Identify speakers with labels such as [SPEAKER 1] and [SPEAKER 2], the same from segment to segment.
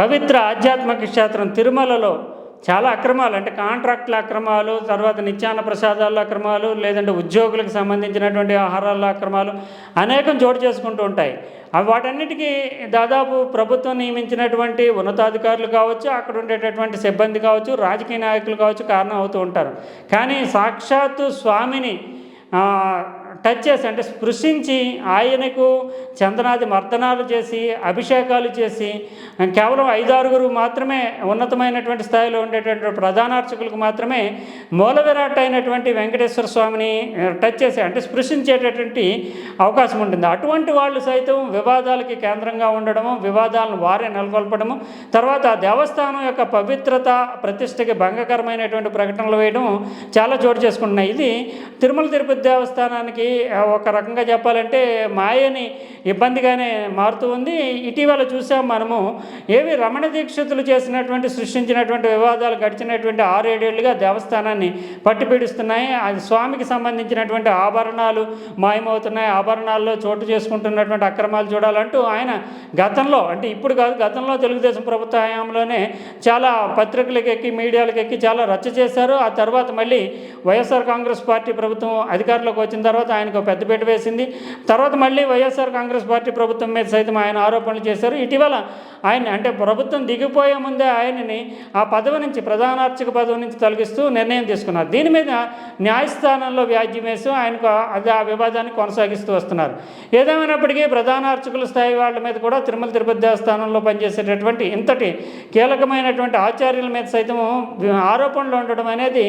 [SPEAKER 1] పవిత్ర ఆధ్యాత్మిక క్షేత్రం తిరుమలలో చాలా అక్రమాలు అంటే కాంట్రాక్ట్ల అక్రమాలు తర్వాత నిత్యాన్న ప్రసాదాల అక్రమాలు లేదంటే ఉద్యోగులకు సంబంధించినటువంటి ఆహారాల అక్రమాలు అనేకం చోటు చేసుకుంటూ ఉంటాయి. అవి వాటన్నిటికీ దాదాపు ప్రభుత్వం నియమించినటువంటి ఉన్నతాధికారులు కావచ్చు అక్కడ ఉండేటటువంటి సిబ్బంది కావచ్చు రాజకీయ నాయకులు కావచ్చు కారణం అవుతూ ఉంటారు. కానీ సాక్షాత్తు స్వామిని టచ్ చేసి అంటే స్పృశించి ఆయనకు చందనాది మర్దనాలు చేసి అభిషేకాలు చేసి కేవలం ఐదారుగురు మాత్రమే ఉన్నతమైనటువంటి స్థాయిలో ఉండేటువంటి ప్రధాన అర్చకులకు మాత్రమే మూల విరాట్ అయినటువంటి వెంకటేశ్వర స్వామిని టచ్ చేసి అంటే స్పృశించేటటువంటి అవకాశం ఉంటుంది. అటువంటి వాళ్ళు సైతం వివాదాలకి కేంద్రంగా ఉండడము వివాదాలను వారే నెలకొల్పడము తర్వాత ఆ దేవస్థానం యొక్క పవిత్రత ప్రతిష్టకి భంగకరమైనటువంటి ప్రకటనలు వేయడం చాలా చోటు చేసుకుంటున్నాయి. ఇది తిరుమల తిరుపతి దేవస్థానానికి ఒక రకంగా చెప్పాలంటే మాయని ఇబ్బందిగానే మారుతూ ఉంది. ఇటీవల చూసాం మనము ఏవి రమణ దీక్షితులు చేసినటువంటి సృష్టించినటువంటి వివాదాలు గడిచినటువంటి ఆరేడేళ్ళుగా దేవస్థానాన్ని పట్టిపీడిస్తున్నాయి. అది స్వామికి సంబంధించినటువంటి ఆభరణాలు మాయమవుతున్నాయి. ఆభరణాల్లో చోటు చేసుకుంటున్నటువంటి అక్రమాలు చూడాలంటూ ఆయన గతంలో అంటే ఇప్పుడు కాదు గతంలో తెలుగుదేశం ప్రభుత్వ హయాంలోనే చాలా పత్రికలకు ఎక్కి మీడియాలకు ఎక్కి చాలా రచ్చ చేశారు. ఆ తర్వాత మళ్ళీ వైఎస్ఆర్ కాంగ్రెస్ పార్టీ ప్రభుత్వం అధికారంలోకి వచ్చిన తర్వాత ఆయనకు పెద్దపీట వేసింది. తర్వాత మళ్ళీ వైఎస్ఆర్ కాంగ్రెస్ పార్టీ ప్రభుత్వం మీద సైతం ఆయన ఆరోపణలు చేశారు. ఇటీవల ఆయన అంటే ప్రభుత్వం దిగిపోయే ముందే ఆయనని ఆ పదవి నుంచి ప్రధానార్చక పదవి నుంచి తొలగిస్తూ నిర్ణయం తీసుకున్నారు. దీని మీద న్యాయస్థానంలో వ్యాజ్యం వేసి ఆయనకు అది ఆ వివాదాన్ని కొనసాగిస్తూ వస్తున్నారు. ఏదేమైనప్పటికీ ప్రధానార్చకుల స్థాయి వాళ్ళ మీద కూడా తిరుమల తిరుపతి దేవస్థానంలో పనిచేసేటటువంటి ఇంతటి కీలకమైనటువంటి ఆచార్యుల మీద సైతం ఆరోపణలు ఉండడం అనేది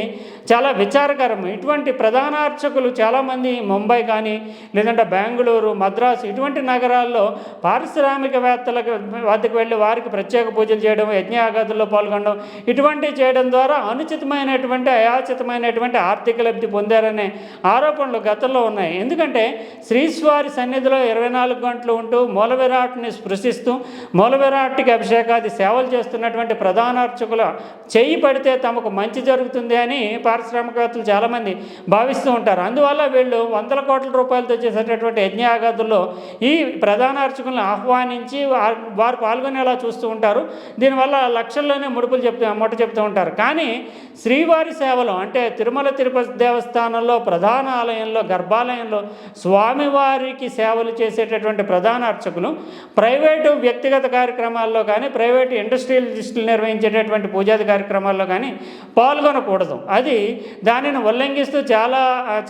[SPEAKER 1] చాలా విచారకరం. ఇటువంటి ప్రధానార్చకులు చాలామంది ముంబై కానీ లేదంటే బెంగళూరు మద్రాసు ఇటువంటి నగరాల్లో పారిశ్రామికవేత్తలకు వద్దకు వెళ్ళి వారికి ప్రత్యేక పూజలు చేయడం యజ్ఞయాగాదుల్లో పాల్గొనడం ఇటువంటివి చేయడం ద్వారా అనుచితమైనటువంటి అయాచితమైనటువంటి ఆర్థిక లబ్ధి పొందారనే ఆరోపణలు గతంలో ఉన్నాయి. ఎందుకంటే శ్రీస్వారి సన్నిధిలో ఇరవై నాలుగు గంటలు ఉంటూ మూల విరాట్ని స్పృశిస్తూ మూల విరాట్కి అభిషేకాది సేవలు చేస్తున్నటువంటి ప్రధాన అర్చకుల పడితే తమకు మంచి జరుగుతుంది అని పారిశ్రామికవేత్తలు చాలామంది భావిస్తూ ఉంటారు. అందువల్ల వీళ్ళు వంద వందల కోట్ల రూపాయలతో చేసేటటువంటి యజ్ఞయాగాదుల్లో ఈ ప్రధాన అర్చకులను ఆహ్వానించి వారు పాల్గొనేలా చూస్తూ ఉంటారు. దీనివల్ల లక్షల్లోనే ముడుపులు చెప్తూ మొట్ట చెప్తూ ఉంటారు. కానీ శ్రీవారి సేవలు అంటే తిరుమల తిరుపతి దేవస్థానంలో ప్రధాన ఆలయంలో గర్భాలయంలో స్వామివారికి సేవలు చేసేటటువంటి ప్రధాన అర్చకులు ప్రైవేటు వ్యక్తిగత కార్యక్రమాల్లో కానీ ప్రైవేటు ఇండస్ట్రియలిస్టులు నిర్వహించేటటువంటి పూజాది కార్యక్రమాల్లో కానీ పాల్గొనకూడదు. అది దానిని ఉల్లంఘిస్తూ చాలా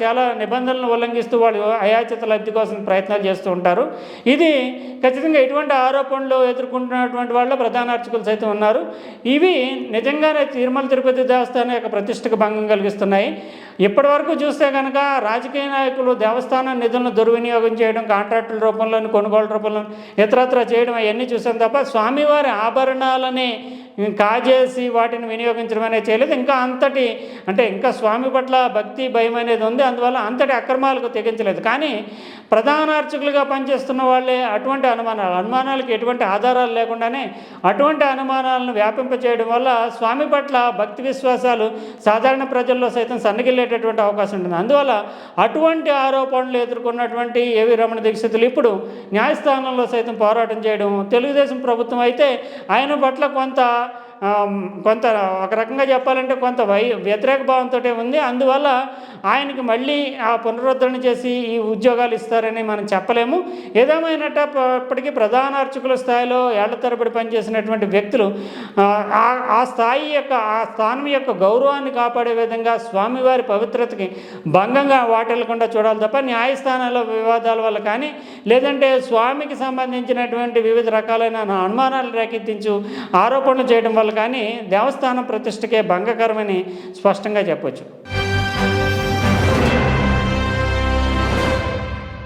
[SPEAKER 1] చాలా నిబంధనలను ఉల్లంఘిస్తూ వాళ్ళు అయాచిత లబ్ధి కోసం ప్రయత్నాలు చేస్తూ ఉంటారు. ఇది ఖచ్చితంగా ఎటువంటి ఆరోపణలు ఎదుర్కొంటున్నటువంటి వాళ్ళు ప్రధాన అర్చకులు సైతం ఉన్నారు. ఇవి నిజంగానే తిరుమల తిరుపతి దేవస్థానం యొక్క ప్రతిష్టకు భంగం కలిగిస్తున్నాయి. ఇప్పటి వరకు చూస్తే కనుక రాజకీయ నాయకులు దేవస్థానం నిధులను దుర్వినియోగం చేయడం కాంట్రాక్టుల రూపంలోని కొనుగోలు రూపంలో ఇతరత్ర చేయడం అవన్నీ చూసాం తప్ప స్వామివారి ఆభరణాలని కాజేసి వాటిని వినియోగించడం అనేది చేయలేదు. ఇంకా అంతటి అంటే ఇంకా స్వామి పట్ల భక్తి భయం అనేది ఉంది. అందువల్ల అంతటి అక్రమాలకు తెగించలేదు. కానీ ప్రధాన అర్చకులుగా పనిచేస్తున్న వాళ్ళే అటువంటి అనుమానాలు. అనుమానాలకు ఎటువంటి ఆధారాలు లేకుండానే అటువంటి అనుమానాలను వ్యాపింపచేయడం వల్ల స్వామి పట్ల భక్తి విశ్వాసాలు సాధారణ ప్రజల్లో సైతం సన్నగిల్లేటటువంటి అవకాశం ఉంటుంది. అందువల్ల అటువంటి ఆరోపణలు ఎదుర్కొన్నటువంటి ఏవి రమణ దీక్షితులు ఇప్పుడు న్యాయస్థానంలో సైతం పోరాటం చేయడం తెలుగుదేశం ప్రభుత్వం అయితే ఆయన పట్ల కొంత కొంత ఒక రకంగా చెప్పాలంటే కొంత వై వ్యతిరేక భావంతో ఉంది. అందువల్ల ఆయనకి మళ్ళీ ఆ పునరుద్ధరణ చేసి ఈ ఉద్యోగాలు ఇస్తారని మనం చెప్పలేము. ఏదేమైనప్పటికీ ప్రధాన అర్చకుల స్థాయిలో ఏళ్ళ తరబడి పనిచేసినటువంటి వ్యక్తులు ఆ, ఆ- ఆ స్థాయి యొక్క ఆ స్థానం యొక్క గౌరవాన్ని కాపాడే విధంగా స్వామివారి పవిత్రతకి భంగంగా వాటిల్లకుండా చూడాలి తప్ప న్యాయస్థానాల్లో వివాదాల వల్ల కానీ లేదంటే స్వామికి సంబంధించినటువంటి వివిధ రకాలైన అనుమానాలు రేకెత్తించు ఆరోపణలు చేయడం వల్ల కానీ దేవస్థానం ప్రతిష్టకే భంగకరమని స్పష్టంగా చెప్పొచ్చు.